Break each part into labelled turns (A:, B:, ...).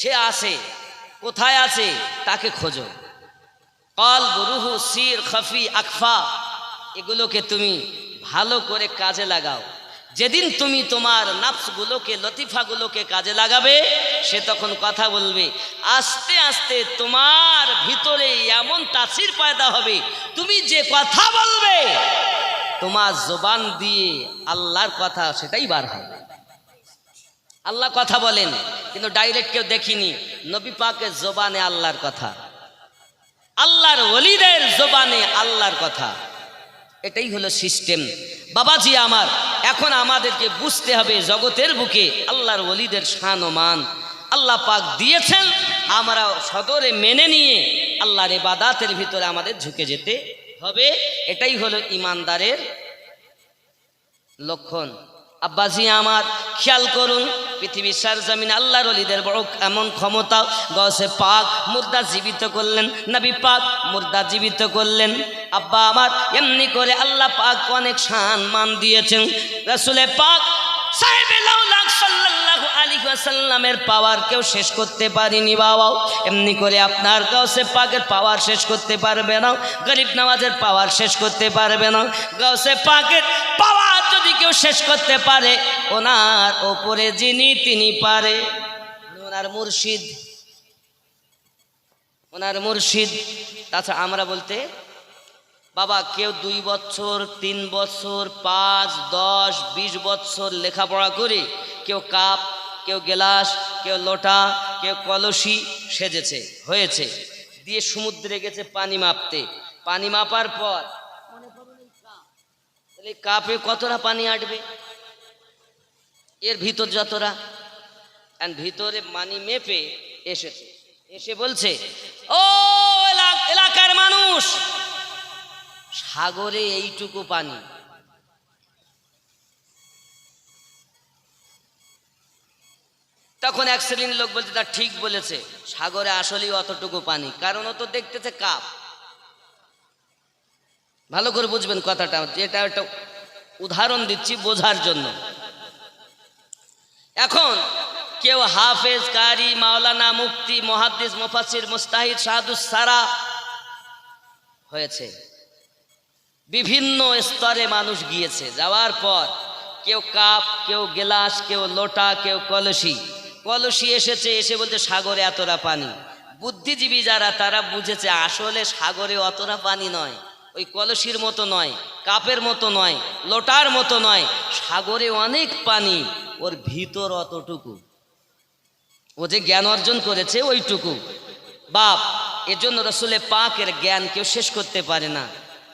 A: সে আছে কোথায় আছে তাকে খোঁজো। কল রুহু সির খফি আকফা, এগুলোকে তুমি ভালো করে কাজে লাগাও। যেদিন তুমি তোমার নাফসগুলোকে, লতিফাগুলোকে কাজে লাগাবে, সে তখন কথা বলবে, আস্তে আস্তে তোমার ভিতরে এমন তাসির পায়দা হবে, তুমি যে কথা বলবে, তোমার জবান দিয়ে আল্লাহর কথা সেটাই বার হবে। আল্লাহ কথা বলেন, কিন্তু ডাইরেক্ট কেউ দেখিনি। নবী পাকের জোবানে আল্লাহর কথা। আল্লাহর ওলিদের জোবানে আল্লাহর কথা। এটাই হলো সিস্টেম বাবাজি আমার, এখন আমাদেরকে বুঝতে হবে জগতের বুকে আল্লাহর ওলিদের শান ও মান। আল্লাহ পাক দিয়েছেন, আমরা সদরে মেনে নিয়ে আল্লাহর এবাদাতের ভিতরে আমাদের ঝুঁকে যেতে হবে। এটাই হলো ইমানদারের লক্ষণ। আব্বাজি আমার, খেয়াল করুন পৃথিবীর সার জমিন আল্লাহর অলিদের বড় এমন ক্ষমতা, গসে পাক মুর্দা জীবিত করলেন, নবী পাক মুর্দা জীবিত করলেন। আব্বা আমার, এমনি করে আল্লাহ পাক অনেক শান মান দিয়েছেন। রসুলে পাক পাওয়ার কেউ শেষ করতে পারিনি বাবাও। এমনি করে আপনার গাউসে পাকের পাওয়ার শেষ করতে পারবে না, গরিব নামাজের পাওয়ার শেষ করতে পারবে না। গাউসে পাকের পাওয়ার কেউ শেষ করতে পারে, ওনার ওপরে যিনি তিনি পারে। ওনার মুর্শিদ ওনার মুর্শিদ। তাছাড়া আমরা বলতে, বাবা, কেউ দুই বছর, তিন বছর, পাঁচ, দশ, বিশ বছর লেখাপড়া করে কেউ কাপ, কেউ গেলাস, কেউ লোটা, কেউ কলসি সেজেছে, হয়েছে। দিয়ে সমুদ্রে গেছে পানি মাপতে। পানি মাপার পর তাহলে কাপে কতটা পানি আটবে? এর ভিতর যতটা ভিতরে মানি মেপে এসেছে। এসে বলছে, ও এলাকার মানুষ, সাগরে এইটুকু পানি। তখন এক শ্রেণির লোক বলছে, তা ঠিক বলেছে, সাগরে আসলেই অতটুকু পানি। কারণ ও তো দেখতেছে কাপ। ভালো করে বুঝবেন কথাটা। যেটা একটা উদাহরণ দিচ্ছি বোঝার জন্য। এখন কেউ হাফেজ কারি মাওলানা মুক্তি মহাদ্দিস মুফাসির মুস্তাহিদ সাধু সারা হয়েছে। বিভিন্ন স্তরে মানুষ গিয়েছে। যাওয়ার পর কেউ কাপ, কেউ গেলাস, কেউ লোটা, কেউ কলসি। কলসি এসেছে, এসে বলতে সাগরে এতটা পানি। বুদ্ধিজীবী যারা, তারা বুঝেছে, আসলে সাগরে অতটা পানি নয়। ওই কলসির মতো নয়, কাপের মতো নয়, লোটার মতো নয়, সাগরে অনেক পানি, ওর ভিতর অতটুকু। ও যে জ্ঞান অর্জন করেছে ওইটুকু। বাপ, এজন্য রসুলে পাকের জ্ঞান কেউ শেষ করতে পারে না।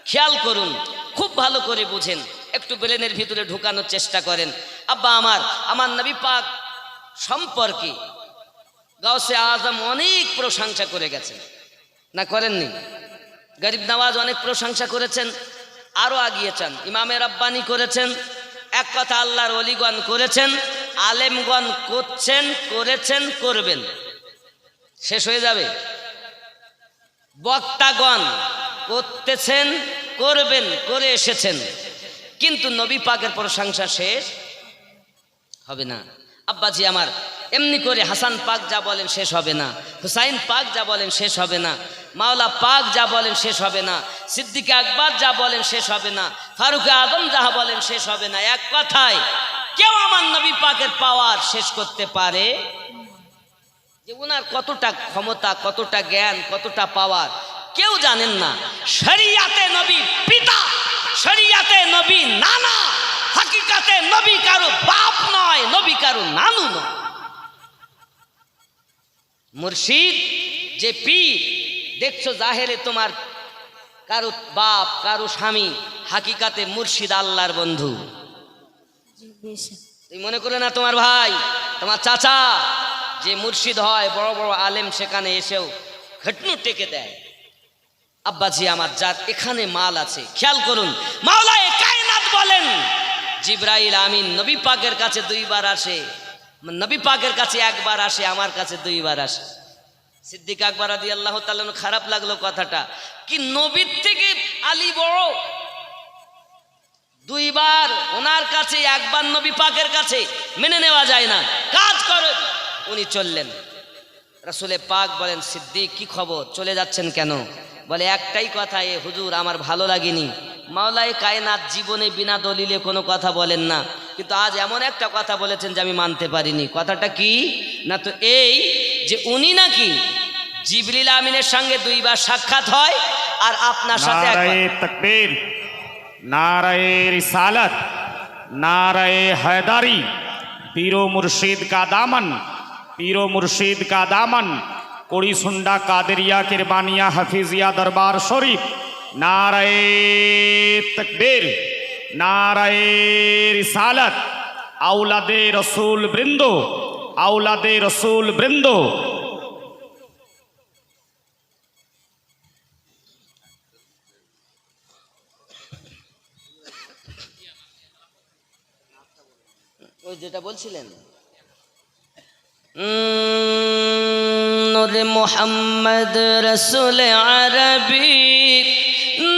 A: খেয়াল করুন, খুব ভালো করে বুঝেন, একটু ব্রেনের ভিতরে ঢুকানোর চেষ্টা করেন। আব্বা আমার আমার নবী পাক সম্পর্কে গাউসে আজম অনেক প্রশংসা করে গেছেন। না করেননি? গরিব নওয়াজ অনেক প্রশংসা করেছেন আরও আগিয়েছেন, ইমামে রব্বানি করেছেন, এক কথা আল্লাহর অলিগণ করেছেন, আলেমগণ করছেন, করেছেন, করবেন। শেষ হয়ে যাবে। বক্তাগণ করতেছেন, করবেন, করে এসেছেন, কিন্তু নবী পাকের প্রশংসা শেষ হবে না। আব্বাজি, আমার এমনি করে হাসান পাক যা বলেন শেষ হবে না, হুসাইন পাক যা বলেন শেষ হবে না, মাওলা পাক যা বলেন শেষ হবে না, সিদ্দিকে আকবর যা বলেন শেষ হবে না, ফারুক আদম যাহা বলেন শেষ হবে না, এক কথায় কেউ আমার নবী পাকের পাওয়ার শেষ করতে পারে? যে ওনার কতটা ক্ষমতা, কতটা জ্ঞান, কতটা পাওয়ার, কেউ জানেন না। শরিয়াতে নবী পিতা, শরিয়াতে নবী নানা, হাকিকাতে নবী কারও বাপ নয়, নবী কারও নানু নয়। মুর্শিদ, যে পীর, দেখছ জাহেরে তোমার কারও বাপ, কারও স্বামী, হাকিকাতে মুর্শিদ আল্লাহর বন্ধু। তুই মনে করে না তোমার ভাই, তোমার চাচা, যে মুর্শিদ হয়, বড় বড় আলেম সেখানে এসেও ঘটনু টেকে দেয়। আব্বাজি, আমার যার এখানে মাল আছে, খেয়াল করুন, মাওলায় কায়নাত বলেন, জিব্রাইল আমিন নবী পাকের কাছে দুইবার আসে। নবী পাকের কাছে একবার আসে, আমার কাছে দুইবার আসে। সিদ্দিক আকবর আদি আল্লাহ তালন খারাপ লাগল কথাটা। কি নবীর থেকে আলী বড়? দুইবার ওনার কাছে, একবার নবী পাকের কাছে। মেনে নেওয়া যায় না। কাজ করে উনি চললেন। রাসুলে পাক বলেন, সিদ্দিক, কি খবর? চলে যাচ্ছেন কেন? বলে, একটাই কথা এ, হুজুর, আমার ভালো লাগেনি। মাওলায় কায়নাত জীবনে বিনা দলিলে কোনো কথা বলেন না। কিন্তু আজ এমন একটা কথা বলেছেন যে আমি মানতে পারিনি কথাটা কি না তো এই যে উনি নাকি জিবরিল আমিনের সঙ্গে দুইবার সাক্ষাৎ হয় আর আপনার সাথে একবার
B: नाराए तकबीर नाराए रिसालत नाराए हैदारी पीरो मुर्शिद का दामन पीरो मुर्शिद का दामन कोड़ी सुंडा कादरिया किरबानिया हफीजिया दरबार शरीफ नाराए तकबीर নারায়ের সালাত আউলাদে রসুল বৃন্দ আউলাদে রসুল
A: বৃন্দ। যেটা বলছিলেন। নূর মোহাম্মদ রসুল আরবি,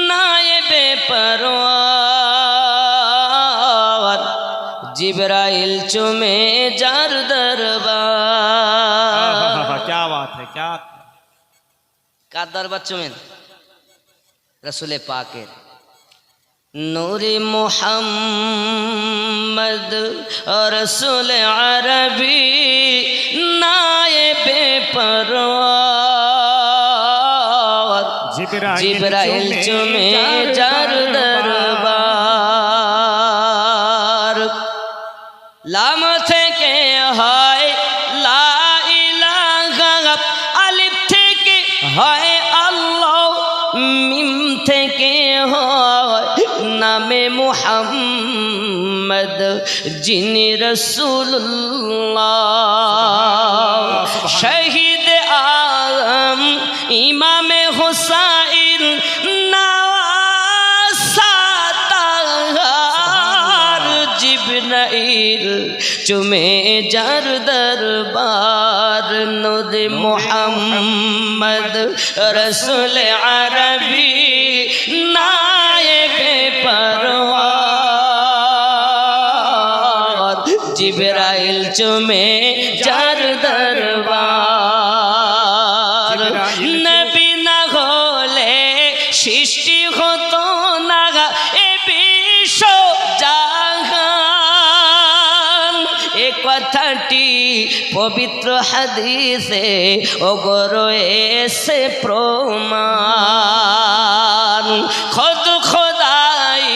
A: নায়েবে পরোয়া। जिब्राइल चुमे जार दरबार।
B: क्या बात है क्या?
A: का दरबार चुमे? रसूल पाके नूरी मोहम्मद रसुल अरबी नाये बेपरवार
B: जिब्राइल
A: चुमे जार दरबार। লাম থেকে হয়, লা ইলাহা থেকে হয়, আল্লাহ মিম থেকে হয়। নামে মুহাম্মদ, যিনি রসুল্লাহ চুমে যার দরবার নূরে মোহাম্মদ রসুল আরবি নায়েবে পরওয়ার। জিবরাইল চুমে যার দরবার নবী না হলে সৃষ্টি হতো পবিত্র হাদিসে এসে প্রমাণ। খোদ খোদাই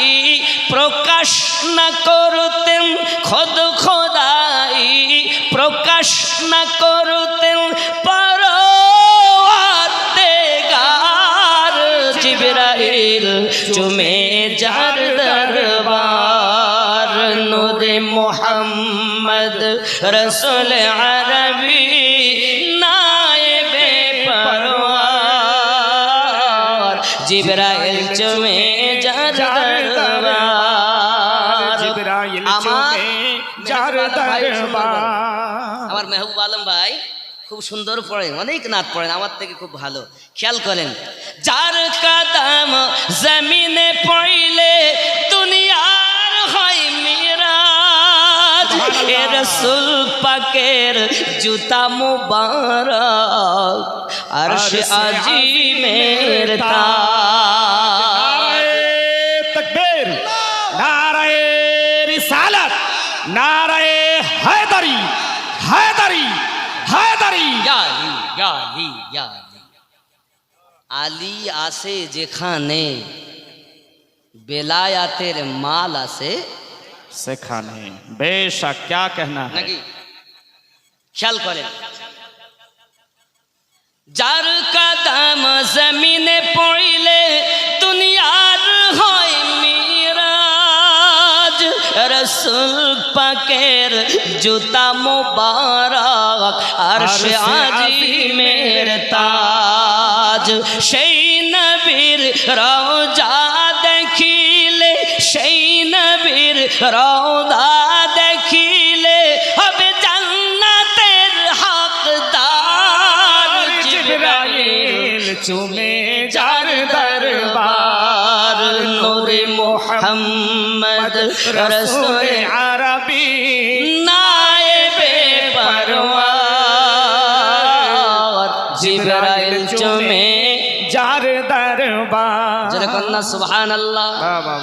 A: প্রকাশ না করতেন, খোদ খোদাই প্রকাশ না করতেন পরওয়ারদেগার জিবরাইল চুমে যার দরবার, নূরে মোহাম্মদ রসুল আরবি নায়েবে পরওয়ার জিবরাইল চুমে আমার মেহবুব আলম ভাই খুব সুন্দর পড়েন অনেক নাচ পড়েন আমার থেকে খুব ভালো। খেয়াল করেন যার কাদাম জমিনে পড়লে দুনিয়া এ রসুল পাকের জুতা মুবারক আরশ আজিমের তাকবীর
B: নারায়ে রিসালাত নারায়ে হায়দারি হায়দারি হায়দারি। ইয়ালি ইয়ালি
A: ইয়ালি আলী আসে যেখানে বেলায়াতের মাল
B: আছে সেখানে বেশা ক্যা কেনা
A: নাকি খেয়াল করেন যার কাদাম জমিনে পড়িলে দুনিয়ার হয় মিরাজ রসুল পাকের জুতা মোবারক আর আজিমের তাজ সেই নবীর রওজা রওদা দেখিলে হবে জান্নাতের হকদার জিবরাইল
B: চুমে যার দরবার
A: নূরে মোহাম্মদ রসুল
B: আরবি
A: নায়েবে জিবরাইল চুমে
B: যার দরবার
A: যেরকম না সুবহান আল্লাহ
B: বাবা